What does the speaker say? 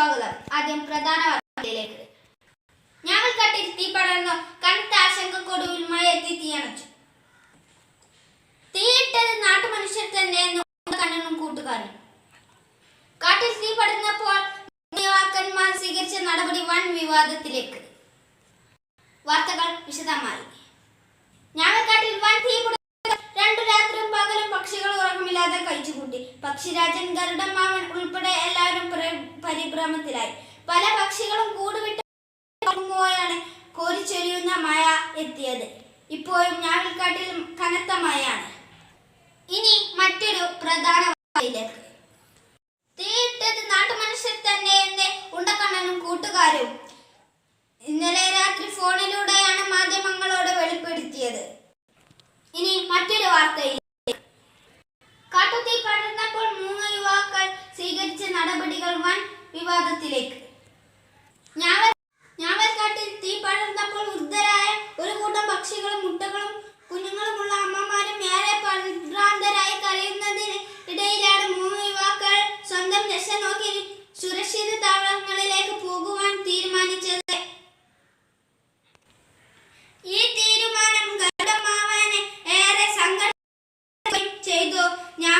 സ്വാഗതം. ആദ്യം പ്രധാന വാർത്തയിലേക്ക് ഞങ്ങൾ കട്ടിൽ തീ പടർന്നു കനത്ത ആശങ്കക്കൊടുവിൽ മഴയെത്തി തീയണച്ചു തീയിട്ടത് നാട്ടുമനുഷ്യർ തന്നെ കണ്ണനും കൂട്ടുകാരൻ കാട്ടിൽ തീ പടർന്നപ്പോൾ നേതാക്കന്മാർ സ്വീകരിച്ച നടപടി വൻ വിവാദത്തിലേക്ക്. വാർത്തകൾ വിശദമായി. ഞാവക്കാട്ടിൽ പക്ഷികൾ ഉറക്കമില്ലാതെ കഴിച്ചുകൂട്ടി. പക്ഷിരാജൻ ഗരുഡൻ മാമൻ ഉൾപ്പെടെ എല്ലാവരും പരിഭ്രമത്തിലായി. പല പക്ഷികളും കൂടുവിട്ട് പോയാണ് കോരിച്ചൊരിയുന്ന മഴ എത്തിയത്. ഇപ്പോഴും ഞാവിൽക്കാട്ടിൽ കനത്ത മഴയാണ്. ഇനി മറ്റൊരു പ്രധാന വാർത്തയിലേക്ക്. തീയിട്ടത് നാട്ടുമനുഷ്യർ തന്നെ എന്ന് ഉണ്ടക്കണ്ണനും കൂട്ടുകാരും. ഇന്നലെ രാത്രി ഫോണിലൂടെയാണ് മാധ്യമങ്ങളോട് വെളിപ്പെടുത്തിയത്. ഇനി മറ്റൊരു വാർത്തയിൽ വിവാദത്തിലേക്ക് ഞാവൽക്കാട്ടിൽ തീ പടർന്നപ്പോൾ വൃദ്ധരായ ഒരു കൂട്ടം പക്ഷികളും മുട്ടകളും കുഞ്ഞുങ്ങളും ഉള്ള അമ്മമാരും ഏറെ പരിഭ്രാന്തരായി കരയുന്നതിന് ഇടയിലാണ് മൂന്ന് യുവാക്കൾ സ്വന്തം രക്ഷ നോക്കി സുരക്ഷിത താവളങ്ങളിലേക്ക് പോകുവാൻ തീരുമാനിച്ചത്. ഈ തീരുമാനം ഗരുഡമാവനെ ഏറെ സങ്കടം ചെയ്തു. ഞാൻ